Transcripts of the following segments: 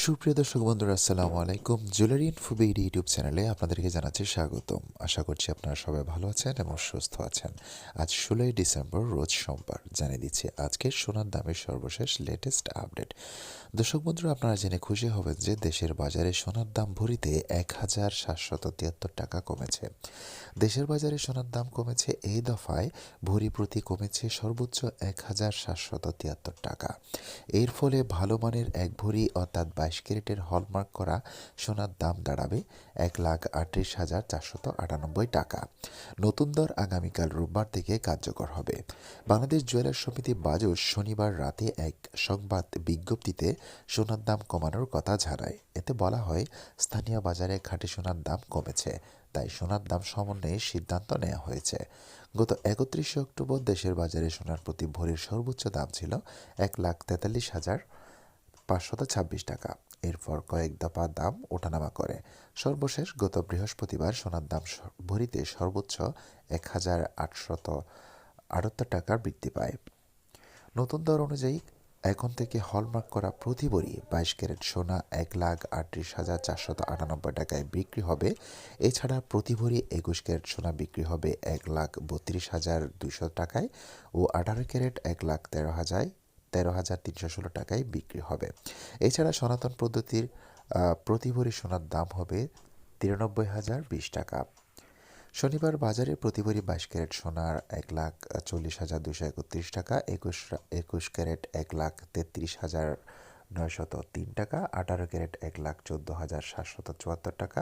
সুপ্রিয় দর্শক বন্ধুরা, আসসালামু আলাইকুম। জুয়েলারি ইনফোবিড ইউটিউব চ্যানেলে আপনাদেরকে জানাচ্ছি স্বাগতম। আশা করছি আপনারা সবাই ভালো আছেন এবং সুস্থ আছেন। আজ ষোলোই ডিসেম্বর, রোজ সোমবার। জানিয়ে দিচ্ছি আজকের সোনার দামের সর্বশেষ লেটেস্ট আপডেট দর্শক বন্ধুরা, আপনারা জেনে খুশি হবেন যে দেশের বাজারে সোনার দাম ভরিতে এক হাজার সাতশত তিয়াত্তর টাকা কমেছে। দেশের বাজারে সোনার দাম কমেছে এই দফায়, ভরি প্রতি কমেছে সর্বোচ্চ এক হাজার সাতশত তিয়াত্তর টাকা। এর ফলে ভালো মানের এক ভরি অর্থাৎ বাইশ ক্যারেটের হলমার্ক করা সোনার দাম দাঁড়াবে এক লাখ আটত্রিশ হাজার চারশত আটানব্বই টাকা। নতুন দর আগামীকাল রোববার থেকে কার্যকর হবে। বাংলাদেশ জুয়েলার্স সমিতি বাজুস শনিবার রাতে এক সংবাদ বিজ্ঞপ্তিতে সোনার দাম কমানোর কথা জানায়। এতে বলা হয়, স্থানীয় বাজারে খাঁটি সোনার দাম কমেছে, তাই সোনার দাম সমন্বয়ে সিদ্ধান্ত নেওয়া হয়েছে। গত একত্রিশে অক্টোবর দেশের বাজারে সোনার প্রতি ভরির সর্বোচ্চ দাম ছিল এক লাখ তেতাল্লিশ হাজার পাঁচশত ছাব্বিশ টাকা। এরপর কয়েক দফা দাম ওঠানামা করে। সর্বশেষ গত বৃহস্পতিবার সোনার দাম ভরিতে সর্বোচ্চ এক হাজার আটশত আটাত্তর টাকার বৃদ্ধি পায়। নতুন দর অনুযায়ী এখন থেকে হলমার্ক করা প্রতি ভরি বাইশ ক্যারেট সোনা এক লাখ আটত্রিশ হাজার চারশত আটানব্বই টাকায় বিক্রি হবে। এছাড়া প্রতি ভরি একুশ ক্যারেট সোনা বিক্রি হবে এক লাখ বত্রিশ হাজার দুইশো টাকায় ও আঠারো ক্যারেট এক লাখ তেরো হাজার তেরো হাজার তিনশো ষোলো টাকায় বিক্রি হবে। এছাড়া সনাতন পদ্ধতির প্রতি ভরি সোনার দাম হবে তিরানব্বই হাজার বিশ টাকা। শনিবার বাজারে প্রতি ভরি বাইশ ক্যারেট সোনার এক লাখ চল্লিশ হাজার দুশো একত্রিশ টাকা, একুশ একুশ ক্যারেট এক লাখ তেত্রিশ হাজার নয়শত তিন টাকা, আঠারো ক্যারেট এক লাখ চোদ্দ হাজার সাতশত চুয়াত্তর টাকা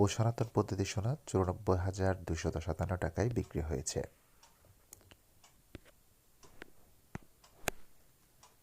ও সনাতন পদ্ধতি সোনা চুরানব্বই হাজার দুশত সাতান্ন টাকায় বিক্রি হয়েছে।